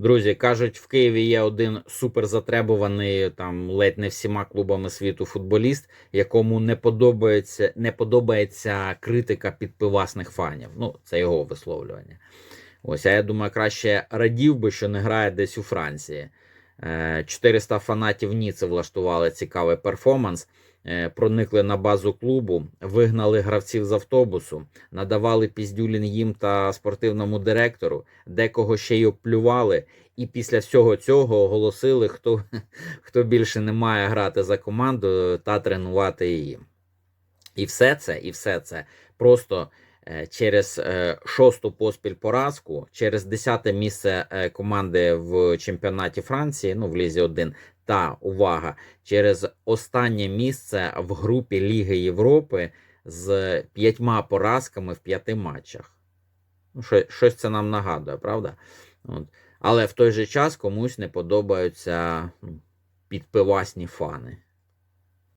Друзі, кажуть, в Києві є один суперзатребуваний там ледь не всіма клубами світу футболіст, якому не подобається, не подобається критика підпивасних фанів. Ну, це його висловлювання. Ось, а я думаю, краще радів би, що не грає десь у Франції. Е, 400 фанатів Ніци влаштували цікавий перформанс. Е, Проникли на базу клубу, вигнали гравців з автобусу, надавали піздюлін їм та спортивному директору, декого ще й оплювали, і після всього цього оголосили, хто, хто більше не має грати за команду та тренувати її. І все це, і все це просто е, через е, шосту поспіль поразку, через десяте місце е, команди в чемпіонаті Франції, ну в Лізі 1, та увага, через останнє місце в групі Ліги Європи з п'ятьма поразками в п'яти матчах. Ну, що, щось це нам нагадує, правда? От. Але в той же час комусь не подобаються ну, підпивасні фани.